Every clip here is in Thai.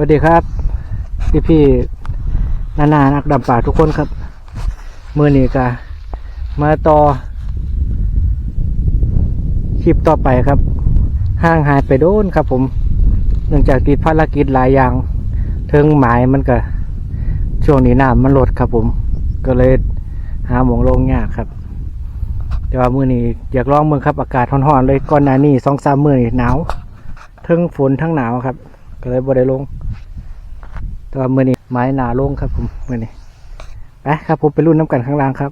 วัสดีครับ พี่พี่นานานักดำป่าทุกคนครับมือนี้กะมาต่อคลิปต่อไปครับห่างหายไปโดนครับ ผม เนื่องจากติดภารกิจหลายอย่างเทิงหมายมันก็ช่วงนี้น้ำมันลดครับ ผม ก็เลยหาหมองลงยากครับ แต่ว่ามือนี้อยากลองเมืองครับ อากาศร้อนๆเลยก่อนหน้านี้สองสามมือนี่หนาวเทั้งฝนทั้งหนาวครับ ก็เลยบ่ได้ลง แต่ว่ามือนี้ไม้หนาลงครับผมมือนี้ไปครับผมไปรุ่นน้ำกันข้างล่างครับ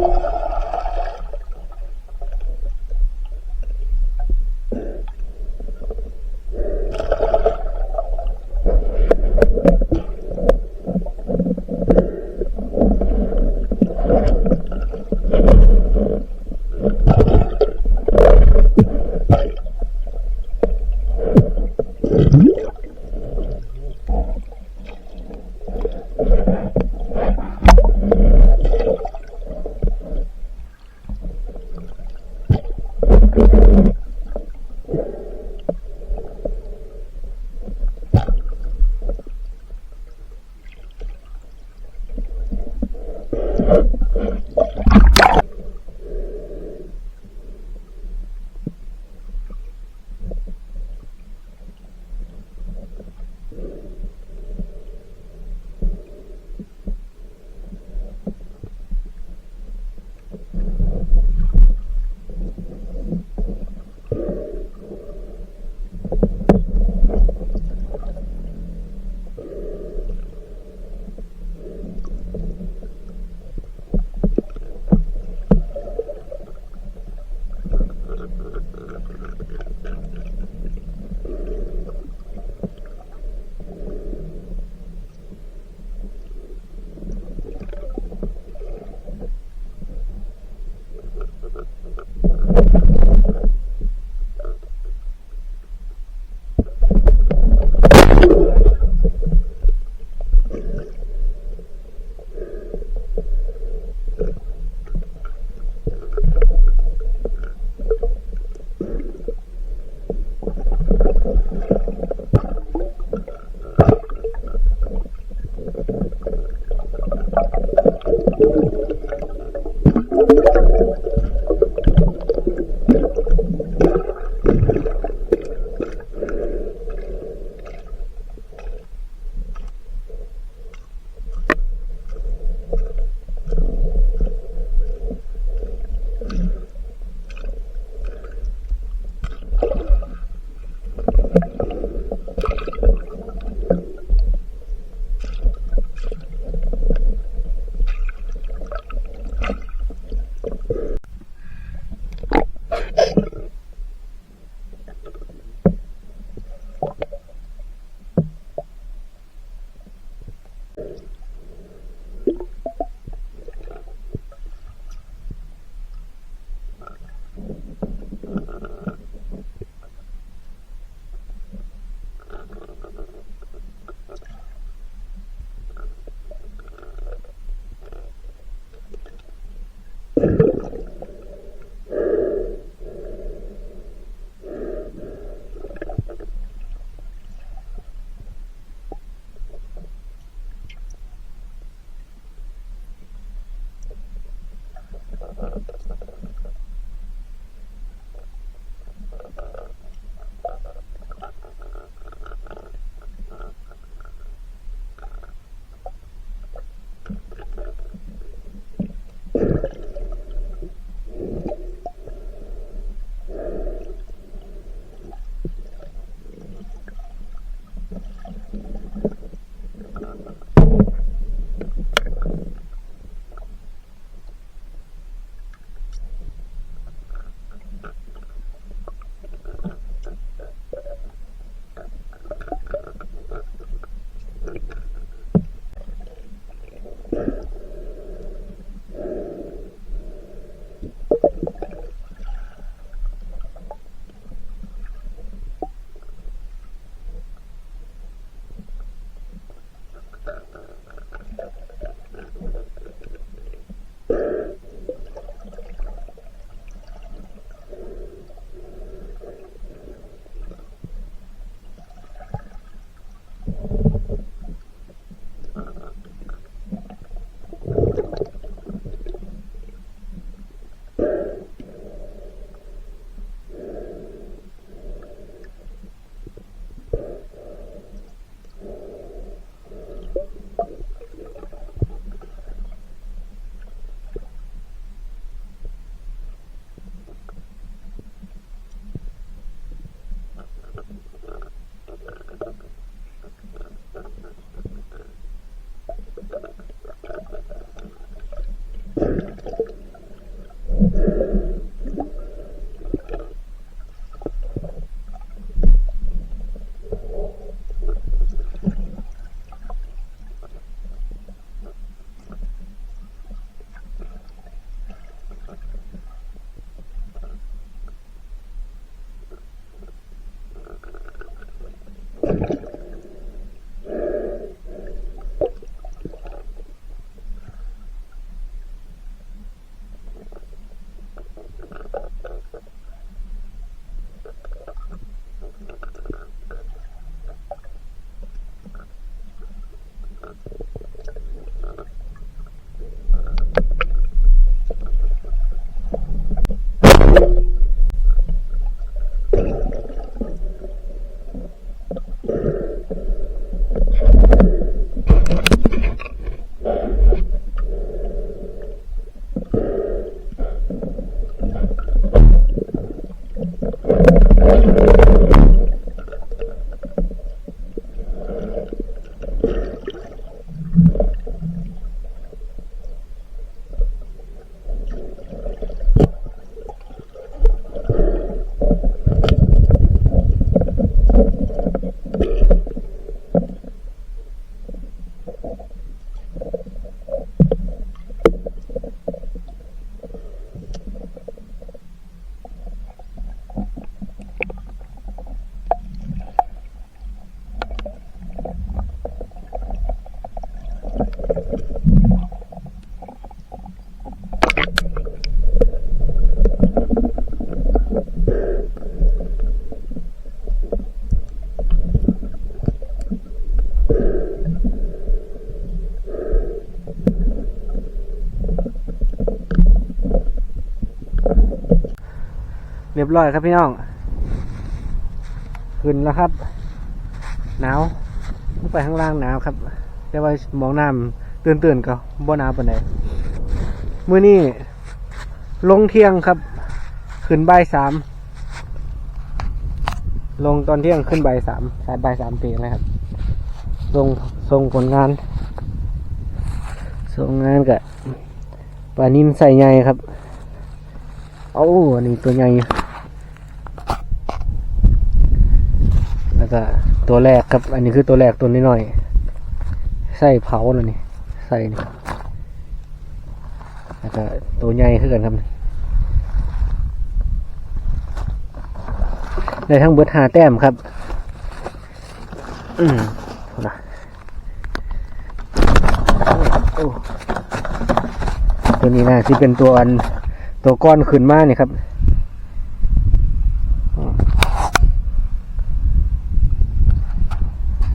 you บร้อยครับพี่น้อง ขึ้นแล้วครับ หนาวลงไปข้างล่างหนาวครับ แต่ว่ามองน้ำตื่นตื่นๆก็บ่หนาวปานใดมื้อนี้ลงเที่ยงครับ ขึ้นบ่ายสามลงตอนเที่ยงขึ้นบ่ายสามสายบ่ายสามเปีนะครับส่งส่งผลงานส่งงานกับปลานินใส่ใหญ่ครับโอ้อันนี้ตัวใหญ่ แล้วก็ ตัวแรกครับ อันนี้คือตัวแรกตัวน้อยๆใส่เผาแล้วนี่ใส่นี่แล้วก็ตัวใหญ่ขึ้นกันครับได้ทั้งเบิดหาแต้มครับ อืมนะตัวนี้นะที่เป็นตัวอันตัวก้อนขึ้นมาเนี่ยครับอืม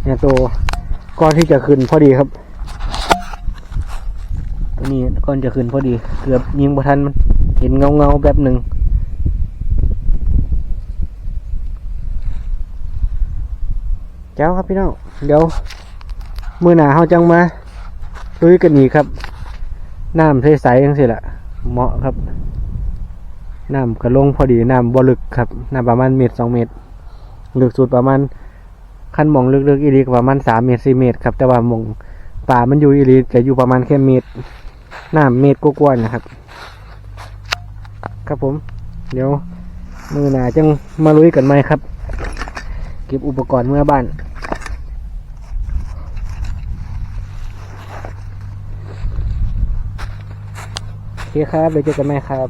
เนี่ยตัวก้อนที่จะขึ้นพอดีครับ ตัวนี้ก้อนจะขึ้นพอดี เกือบยิงบ่ทันมันเห็นเงาเงาๆแบบหนึ่งเจ้าครับพี่น้องเดี๋ยวมือหนาเขาจังมาลุยกันอีกครับน้ำใสๆจังสิละเหมาะครับน้ำกระลงพอดีน้ำบ่ลึกครับน้ำประมาณเมตรสองเมตรลึกสุดประมาณ ขั้นมองลึกๆอีรีก็ประมาณสามเมตรสี่เมตรครับ แต่ว่ามองป่ามันอยู่อีรีจะอยู่ประมาณแค่เมตรน้ำเมตรกว่าๆนะครับ ครับผม เดี๋ยวมือหนาจังมาลุยกันไหมครับ เก็บอุปกรณ์เมื่อบ้านโอเคครับเดี๋ยวเจอกันใหมครับ